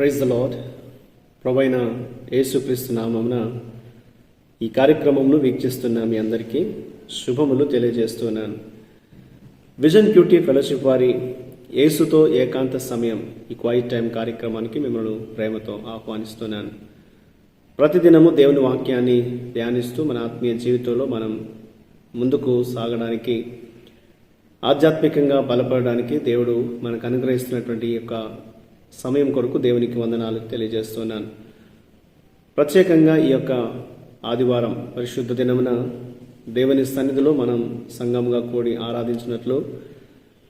Praise the lord ప్రవైన యేసుక్రీస్తు నామమున ఈ కార్యక్రమంను వీక్షిస్తున్న మీ అందరికీ శుభములు తెలియజేస్తున్నాను. విజన్ బ్యూటీ ఫెలోషిప్ వారి యేసుతో ఏకాంత సమయం ఈ క్వైట్ టైం కార్యక్రమానికి మిమ్మల్ని ప్రేమతో ఆహ్వానిస్తున్నాను. ప్రతిదినము దేవుని వాక్యాన్ని ధ్యానిస్తూ మన ఆత్మీయ జీవితంలో మనం ముందుకు సాగడానికి ఆధ్యాత్మికంగా బలపడడానికి దేవుడు మనకు అనుగ్రహిస్తున్నటువంటి ఈ యొక్క సమయం కొరకు దేవునికి వందనాలు తెలియజేస్తున్నాను. ప్రత్యేకంగా ఈ యొక్క ఆదివారం పరిశుద్ధ దినమున దేవుని సన్నిధిలో మనం సంఘముగా కూడి ఆరాధించినట్లు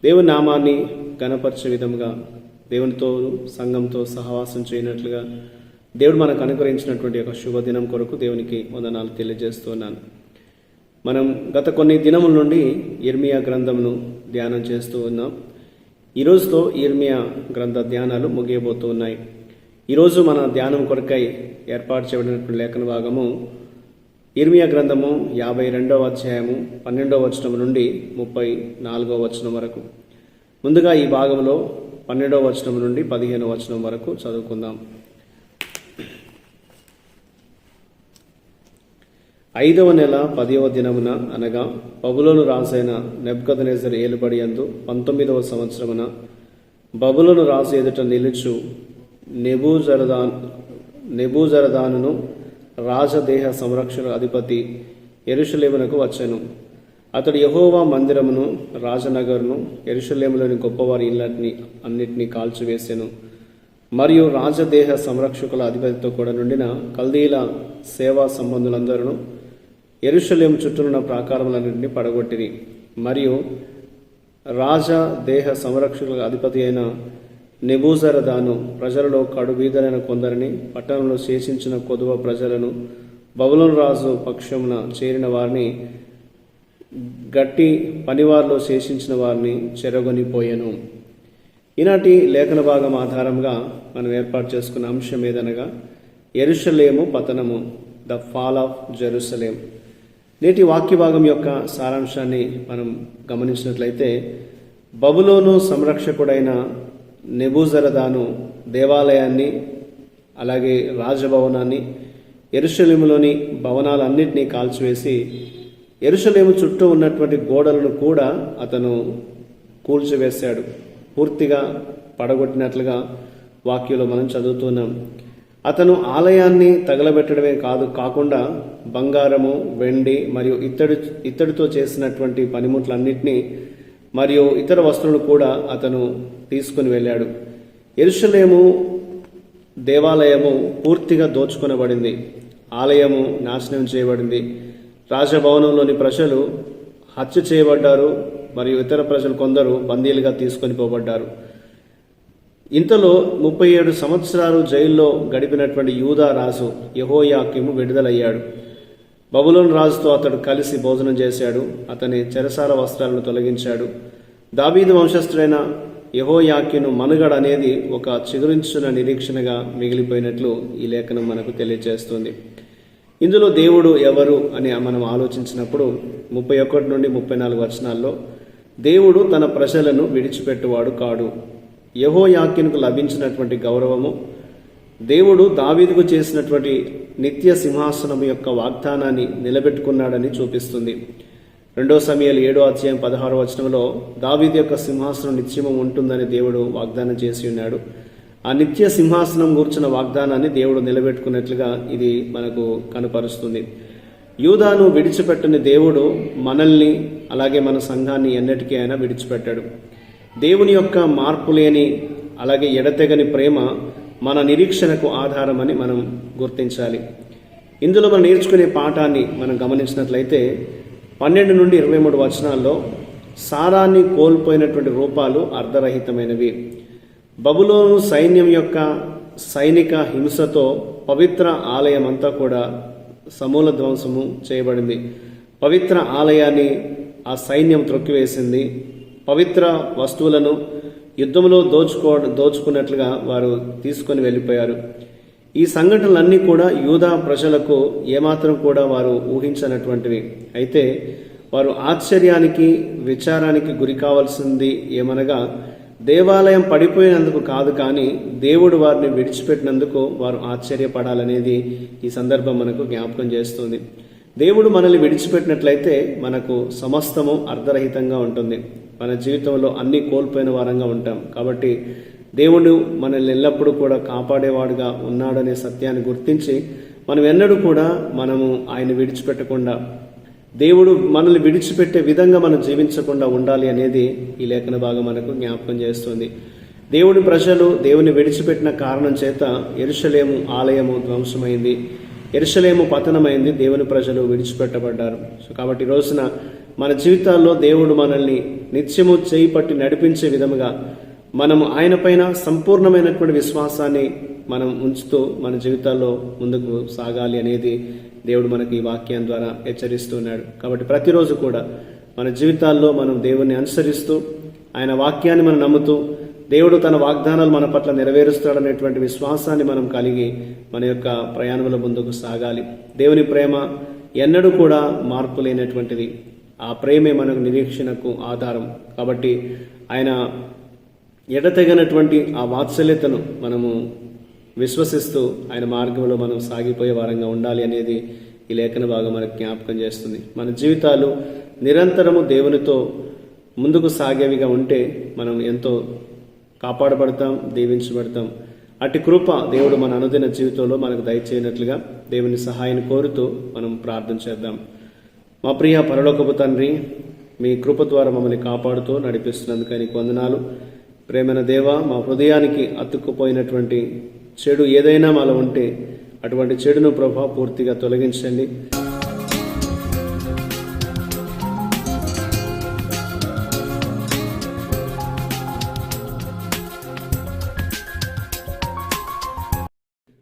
దేవుని నామాన్ని గణపరిచే విధముగా దేవునితో సంఘంతో సహవాసం చేయనట్లుగా దేవుడు మనకు అనుగ్రహించినటువంటి యొక్క శుభదినం కొరకు దేవునికి వందనాలు తెలియజేస్తున్నాను. మనం గత కొన్ని దినముల నుండి ఇర్మియా గ్రంథమును ధ్యానం చేస్తూ ఉన్నాం. ఈ రోజుతో ఇర్మియా గ్రంథ ధ్యానాలు ముగియబోతూ ఉన్నాయి ఈరోజు మన ధ్యానం కొరకై ఏర్పాటు చేయబడినటువంటి లేఖన భాగము ఇర్మియా గ్రంథము యాభై రెండవ అధ్యాయము పన్నెండవ వచనం నుండి ముప్పై నాలుగవ వచనం వరకు. ముందుగా ఈ భాగంలో పన్నెండవ వచనం నుండి పదిహేనవ వచనం వరకు చదువుకుందాం. ఐదవ నెల పదవ దినమున అనగా బబులోను రాసైన నెబ్కదనేసర్ ఏలుబడి అందు పంతొమ్మిదవ సంవత్సరమున బబులోను రాజు ఎదుట నిలుచు నెబూజరదాన్ నెబూజరదానును రాజదేహ సంరక్షణ అధిపతి ఎరుషలేమునకు వచ్చాను. అతడు యహోవా మందిరమును రాజనగర్ను ఎరుషలేములోని గొప్పవారి ఇళ్ళని అన్నిటినీ కాల్చివేశాను మరియు రాజదేహ సంరక్షకుల అధిపతితో కూడా నుండిన కల్దీల సేవా సంబంధులందరూ ఎరుషలేం చుట్టూనున్న ప్రాకారములన్నింటినీ పడగొట్టిరి. మరియు రాజ దేహ సంరక్షకుల అధిపతి అయిన నిబూజరదాను ప్రజలలో కడుబీదలైన కొందరిని పట్టణంలో శేషించిన కొదువ ప్రజలను బబులోను రాజు పక్షమున చేరిన వారిని గట్టి పనివారిలో శేషించిన వారిని చెరగొనిపోయాను. ఈనాటి లేఖన భాగం ఆధారంగా మనం ఏర్పాటు చేసుకున్న అంశం ఏదనగా ఎరుషలేము పతనము ద ఫాల్ ఆఫ్ జెరూసలేం నేటి వాక్య భాగం యొక్క సారాంశాన్ని మనం గమనించినట్లయితే బబులోను సంరక్షకుడైన నెబూజరదాను దేవాలయాన్ని అలాగే రాజభవనాన్ని ఎరుషలేములోని భవనాలన్నింటినీ కాల్చివేసి ఎరుషలేము చుట్టూ ఉన్నటువంటి గోడలను కూడా అతను కూల్చివేశాడు. పూర్తిగా పడగొట్టినట్లుగా వాక్యంలో మనం చదువుతున్నాం అతను ఆలయాన్ని తగలబెట్టడమే కాదు కాకుండా బంగారము వెండి మరియు ఇత్తడి ఇత్తడితో చేసినటువంటి పనిముట్లన్నింటినీ మరియు ఇతర వస్తువులను కూడా అతను తీసుకుని వెళ్ళాడు. ఎరుషలేము దేవాలయము పూర్తిగా దోచుకొనబడింది. ఆలయము నాశనం చేయబడింది. రాజభవనంలోని ప్రజలు హత్య చేయబడ్డారు మరియు ఇతర ప్రజలు కొందరు బందీలుగా తీసుకొని పోబడ్డారు. ఇంతలో ముప్పై ఏడు సంవత్సరాలు జైల్లో గడిపినటువంటి యూదా రాజు యహోయాకిము విడుదలయ్యాడు. బబులోన్ రాజుతో అతడు కలిసి భోజనం చేశాడు. అతని చెరసాల వస్త్రాలను తొలగించాడు. దాబీదు వంశస్థుడైన యహోయాకిను మనుగడ అనేది ఒక చిగురించిన నిరీక్షణగా మిగిలిపోయినట్లు ఈ లేఖనం మనకు తెలియజేస్తుంది. ఇందులో దేవుడు ఎవరు అని మనం ఆలోచించినప్పుడు ముప్పై ఒకటి నుండి ముప్పై నాలుగు వచనాల్లో దేవుడు తన ప్రజలను విడిచిపెట్టువాడు కాడు. యహోయాకిన్కు లభించినటువంటి గౌరవము. దేవుడు దావీదుకు చేసినటువంటి నిత్య సింహాసనం యొక్క వాగ్దానాన్ని నిలబెట్టుకున్నాడని చూపిస్తుంది. రెండో సమయాలు ఏడో అధ్యాయం పదహారో వచనంలో దావీదు యొక్క సింహాసనం నిత్యము ఉంటుందని దేవుడు వాగ్దానం చేసి ఉన్నాడు. ఆ నిత్య సింహాసనం కూర్చున్న వాగ్దానాన్ని దేవుడు నిలబెట్టుకున్నట్లుగా ఇది మనకు కనపరుస్తుంది. యూదాను విడిచిపెట్టని దేవుడు మనల్ని అలాగే మన సంఘాన్ని ఎన్నటికీ అయినా విడిచిపెట్టాడు. దేవుని యొక్క మార్పు లేని అలాగే ఎడతెగని ప్రేమ మన నిరీక్షణకు ఆధారమని మనం గుర్తించాలి. ఇందులో మనం నేర్చుకునే పాఠాన్ని మనం గమనించినట్లయితే పన్నెండు నుండి ఇరవై మూడు వచనాల్లో సారాన్ని కోల్పోయినటువంటి రూపాలు అర్ధరహితమైనవి. బబులోను సైన్యం యొక్క సైనిక హింసతో పవిత్ర ఆలయం అంతా కూడా సమూల ధ్వంసము చేయబడింది. పవిత్ర ఆలయాన్ని ఆ సైన్యం త్రొక్కివేసింది. పవిత్ర వస్తువులను యుద్ధంలో దోచుకో దోచుకున్నట్లుగా వారు తీసుకొని వెళ్ళిపోయారు. ఈ సంఘటనలన్నీ కూడా యూదా ప్రజలకు ఏమాత్రం కూడా వారు ఊహించనటువంటివి. అయితే వారు ఆశ్చర్యానికి విచారానికి గురి కావాల్సింది ఏమనగా దేవాలయం పడిపోయినందుకు కాదు కానీ దేవుడు వారిని విడిచిపెట్టినందుకు వారు ఆశ్చర్యపడాలనేది ఈ సందర్భం మనకు జ్ఞాపకం చేస్తుంది. దేవుడు మనల్ని విడిచిపెట్టినట్లయితే మనకు సమస్తము అర్ధరహితంగా ఉంటుంది. మన జీవితంలో అన్నీ కోల్పోయిన వారంగా ఉంటాం. కాబట్టి దేవుడు మనల్ని ఎల్లప్పుడూ కూడా కాపాడేవాడుగా ఉన్నాడనే సత్యాన్ని గుర్తించి మనం ఎన్నడూ కూడా మనము ఆయన విడిచిపెట్టకుండా దేవుడు మనల్ని విడిచిపెట్టే విధంగా మనం జీవించకుండా ఉండాలి అనేది ఈ లేఖన భాగం మనకు జ్ఞాపకం చేస్తుంది. దేవుని ప్రజలు దేవుని విడిచిపెట్టిన కారణం చేత ఎరుషలేము ఆలయము ధ్వంసమైంది. ఎరుషలేము పతనమైంది దేవుని ప్రజలు విడిచిపెట్టబడ్డారు. సో కాబట్టి ఈ రోజున మన జీవితాల్లో దేవుడు మనల్ని నిత్యము చేయి పట్టి నడిపించే విధముగా మనము ఆయన పైన సంపూర్ణమైనటువంటి విశ్వాసాన్ని మనం ఉంచుతూ మన జీవితాల్లో ముందుకు సాగాలి అనేది దేవుడు మనకి ఈ వాక్యం ద్వారా హెచ్చరిస్తున్నాడు కాబట్టి ప్రతిరోజు కూడా మన జీవితాల్లో మనం దేవుణ్ణి అనుసరిస్తూ ఆయన వాక్యాన్ని మనం నమ్ముతూ దేవుడు తన వాగ్దానాలు మన పట్ల నెరవేరుస్తాడనేటువంటి విశ్వాసాన్ని మనం కలిగి మన యొక్క ప్రయాణంలో ముందుకు సాగాలి. దేవుని ప్రేమ ఎన్నడూ కూడా మార్పు లేనటువంటిది. ఆ ప్రేమే మనకు నిరీక్షణకు ఆధారం. కాబట్టి ఆయన ఎడతెగనటువంటి ఆ వాత్సల్యతను మనము విశ్వసిస్తూ ఆయన మార్గంలో మనం సాగిపోయే వారంగా ఉండాలి అనేది ఈ లేఖన భాగం మనకు జ్ఞాపకం చేస్తుంది. మన జీవితాలు నిరంతరము దేవునితో ముందుకు సాగేవిగా ఉంటే మనం ఎంతో కాపాడబడతాం దీవించబడతాం. అటు కృప దేవుడు మన అనుదిన జీవితంలో మనకు దయచేయనట్లుగా దేవుని సహాయాన్ని కోరుతూ మనం ప్రార్థన చేద్దాం. మా ప్రియ పరలోకపు తండ్రి మీ కృప ద్వారా మమ్మల్ని కాపాడుతూ నడిపిస్తున్నందుకు నీకు వందనాలు. ప్రేమైన దేవ మా హృదయానికి అతుక్కుపోయినటువంటి చెడు ఏదైనా మాలో ఉంటే అటువంటి చెడును ప్రభా పూర్తిగా తొలగించండి.